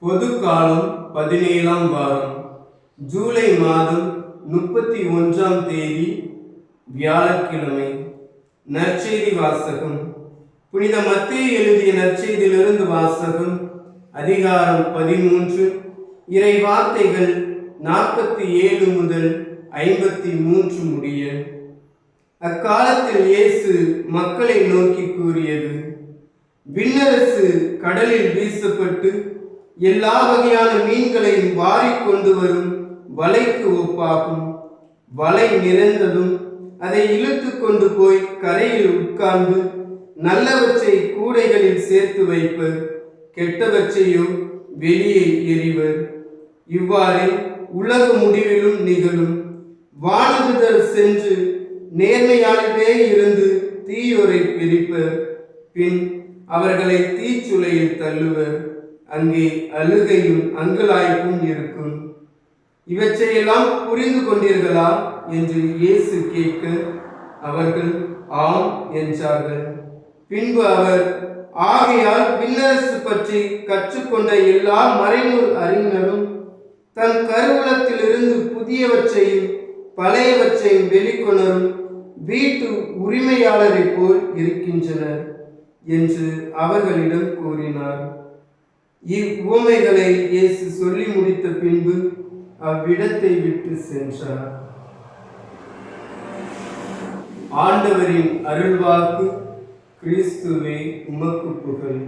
பொது காலம் பதினேழாம் வாரம். ஜூலை மாதம் முப்பத்தி ஒன்றாம் தேதி வியாழக்கிழமை. நற்செய்தி வாசகம். புனித மத்திய எழுதிய நற்செய்தியிலிருந்து வாசகம் அதிகாரம் பதிமூன்று. இறை வார்த்தைகள் நாற்பத்தி ஏழு முதல் ஐம்பத்தி மூன்று முடிய. அக்காலத்தில் இயேசு மக்களை நோக்கி கூறியது விண்ணரசு கடலில் வீசப்பட்டு எல்லா வகையான மீன்களையும் வாரி கொண்டு வரும் வலைக்கு ஒப்பாகும். வலை நிறைந்ததும் அதை இழுத்து கொண்டு போய் கரையில் உட்கார்ந்து நல்லவற்றை கூடைகளில் சேர்த்து வைப்பர் கெட்டவற்றையோ வெளியே எறிவர் இவ்வாறு உலக முடிவிலும் நிகழும். வானதுதல் சென்று நேர்மையாகவே இருந்து தீயோரை பிரிப்பர் பின் அவர்களை தீச்சுளையில் தள்ளுவர் அங்கே அழுகையும் அங்கலாய்ப்பும் இருக்கும். இவற்றையெல்லாம் புரிந்து கொண்டீர்களா? என்று இயேசு கேட்க அவர்கள் ஆம் என்றார்கள். பின்பு அவர் ஆகையால் பின்னரசு பற்றி கற்றுக்கொண்ட எல்லா மறைநூல் அறிஞரும் தன் கருவூலத்திலிருந்து புதியவற்றையும் பழையவற்றையும் வெளிக்கொணரும் வீட்டு உரிமையாளரைப் போல் இருக்கின்றனர் என்று அவர்களிடம் கூறினார். இவ்வுவமைகளை இயேசு சொல்லி முடித்த பின்பு அவ்விடத்தை விட்டு சென்றார். ஆண்டவரின் அருள்வாக்கு கிறிஸ்துவே உமக்கு புகழ்.